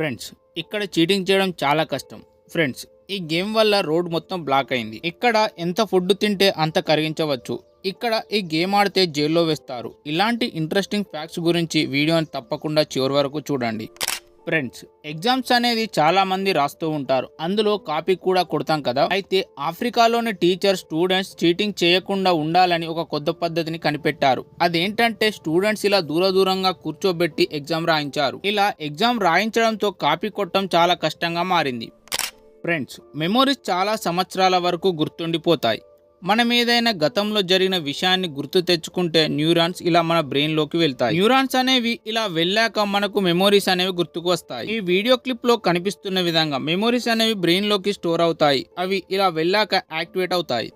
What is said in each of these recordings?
Friends ఇక్కడ cheating చేయడం చాలా కష్టం. ఫ్రెండ్స్ ఈ గేమ్ వల్ల రోడ్ మొత్తం బ్లాక్ అయింది. ఇక్కడ ఎంత ఫుడ్ తింటే అంత కరిగించవచ్చు. ఇక్కడ ఈ గేమ్ ఆడితే జైల్లో వేస్తారు. ఇలాంటి ఇంట్రెస్టింగ్ ఫ్యాక్ట్స్ గురించి వీడియోని తప్పకుండా చివరి వరకు చూడండి. ఫ్రెండ్స్ ఎగ్జామ్స్ అనేది చాలా మంది రాస్తూ ఉంటారు. అందులో కాపీ కూడా కొడతాం కదా. అయితే ఆఫ్రికాలోని టీచర్ స్టూడెంట్స్ చీటింగ్ చేయకుండా ఉండాలని ఒక కొత్త పద్ధతిని కనిపెట్టారు. అదేంటంటే స్టూడెంట్స్ ఇలా దూర దూరంగా కూర్చోబెట్టి ఎగ్జామ్ రాయించారు. ఇలా ఎగ్జామ్ రాయించడంతో కాపీ కొట్టడం చాలా కష్టంగా మారింది. ఫ్రెండ్స్ మెమోరీస్ చాలా సంవత్సరాల వరకు గుర్తుండిపోతాయి. మనం ఏదైనా గతంలో జరిగిన విషయాన్ని గుర్తు తెచ్చుకుంటే న్యూరాన్స్ ఇలా మన బ్రెయిన్లోకి వెళ్తాయి. న్యూరాన్స్ అనేవి ఇలా వెళ్ళాక మనకు మెమోరీస్ అనేవి గుర్తుకు వస్తాయి. ఈ వీడియో క్లిప్లో కనిపిస్తున్న విధంగా మెమోరీస్ అనేవి బ్రెయిన్లోకి స్టోర్ అవుతాయి. అవి ఇలా వెళ్ళాక యాక్టివేట్ అవుతాయి.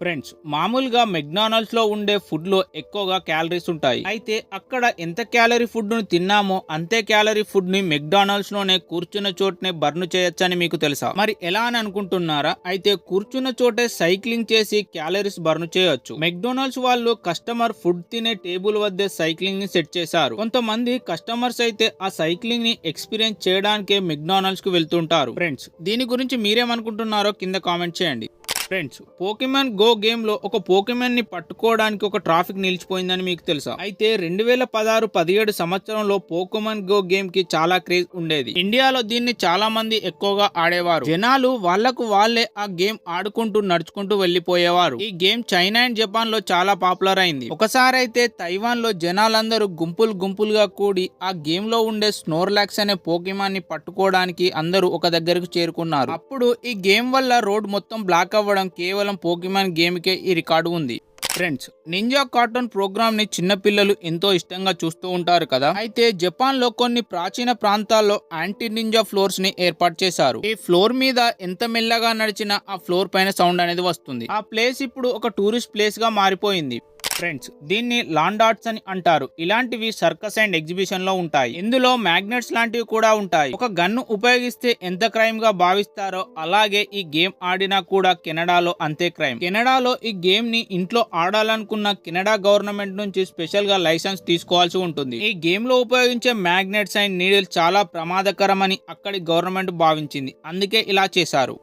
ఫ్రెండ్స్ మామూలుగా మెక్డానల్డ్స్లో ఉండే ఫుడ్లో ఎక్కువగా క్యాలరీస్ ఉంటాయి. అయితే అక్కడ ఎంత క్యాలరీ ఫుడ్ను తిన్నామో అంతే క్యాలరీ ఫుడ్ని మెక్డానల్డ్స్లోనే కూర్చున్న చోటనే బర్న్ చేయొచ్చని మీకు తెలుసా? మరి ఎలా అని అనుకుంటున్నారా? అయితే కూర్చున్న చోటే సైక్లింగ్ చేసి క్యాలరీస్ బర్న్ చేయొచ్చు. మెక్డొనాల్డ్స్ వాళ్ళు కస్టమర్ ఫుడ్ తినే టేబుల్ వద్దే సైక్లింగ్ని సెట్ చేశారు. కొంతమంది కస్టమర్స్ అయితే ఆ సైక్లింగ్ని ఎక్స్పీరియన్స్ చేయడానికే మెక్డానల్డ్స్కు వెళ్తుంటారు. ఫ్రెండ్స్ దీని గురించి మీరేమనుకుంటున్నారో కింద కామెంట్ చేయండి. ఫ్రెండ్స్ పోకెమాన్ గో గేమ్లో ఒక పోకెమాన్ని పట్టుకోవడానికి ఒక ట్రాఫిక్ నిలిచిపోయిందని మీకు తెలుసా? అయితే రెండు వేల పదహారు పదిహేడు సంవత్సరంలో పోకిమాన్ గో గేమ్కి చాలా క్రేజ్ ఉండేది. ఇండియాలో దీన్ని చాలా మంది ఎక్కువగా ఆడేవారు. జనాలు వాళ్ళకు వాళ్ళే ఆ గేమ్ ఆడుకుంటూ నడుచుకుంటూ వెళ్ళిపోయేవారు ఈ గేమ్ చైనా అండ్ జపాన్లో చాలా పాపులర్ అయింది. ఒకసారి అయితే తైవాన్లో జనాలందరూ గుంపులు గుంపులుగా కూడి ఆ గేమ్లో ఉండే స్నోర్లాక్స్ అనే పోకెమాన్ని పట్టుకోవడానికి అందరూ ఒక దగ్గరకు చేరుకున్నారు. అప్పుడు ఈ గేమ్ వల్ల రోడ్ మొత్తం బ్లాక్ అవ్వడం కేవలం పోకిమాన్ గేమ్కే ఈ రికార్డు ఉంది. ఫ్రెండ్స్ నింజా కార్టూన్ ప్రోగ్రామ్ని చిన్నపిల్లలు ఎంతో ఇష్టంగా చూస్తూ ఉంటారు కదా? అయితే జపాన్లో కొన్ని ప్రాచీన ప్రాంతాల్లో యాంటీ నింజా ఫ్లోర్స్ని ఏర్పాటు చేశారు. ఈ ఫ్లోర్ మీద ఎంత మెల్లగా నడిచినా ఆ ఫ్లోర్ పైన సౌండ్ అనేది వస్తుంది. ఆ ప్లేస్ ఇప్పుడు ఒక టూరిస్ట్ ప్లేస్గా మారిపోయింది. ఫ్రెండ్స్ దీన్ని లాండ్ అని అంటారు. ఇలాంటివి సర్కస్ అండ్ ఎగ్జిబిషన్లో ఉంటాయి. ఇందులో మ్యాగ్నెట్స్ లాంటివి కూడా ఉంటాయి. ఒక గన్ను ఉపయోగిస్తే ఎంత క్రైమ్గా భావిస్తారో అలాగే ఈ గేమ్ ఆడినా కూడా కెనడాలో అంతే క్రైమ్. కెనడాలో ఈ గేమ్ని ఇంట్లో ఆడాలనుకున్న కెనడా గవర్నమెంట్ నుంచి స్పెషల్గా లైసెన్స్ తీసుకోవాల్సి ఉంటుంది. ఈ గేమ్లో ఉపయోగించే మ్యాగ్నెట్స్ అండ్ నీడిల్స్ చాలా ప్రమాదకరమని అక్కడి గవర్నమెంట్ భావించింది. అందుకే ఇలా చేశారు.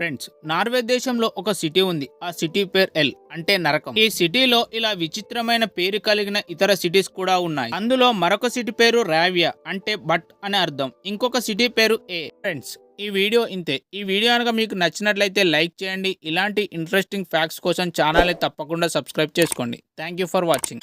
ఫ్రెండ్స్ నార్వే దేశంలో ఒక సిటీ ఉంది. ఆ సిటీ పేరు ఎల్ అంటే నరకం. ఈ సిటీలో ఇలా విచిత్రమైన పేరు కలిగిన ఇతర సిటీస్ కూడా ఉన్నాయి. అందులో మరొక సిటీ పేరు రావియా అంటే బట్ అని అర్థం. ఇంకొక సిటీ పేరు ఏ. ఫ్రెండ్స్ ఈ వీడియో ఇంతే. ఈ వీడియో కనుక మీకు నచ్చినట్లయితే లైక్ చేయండి. ఇలాంటి ఇంట్రెస్టింగ్ ఫ్యాక్ట్స్ కోసం ఛానల్ని తప్పకుండా సబ్స్క్రైబ్ చేసుకోండి. Thank you for watching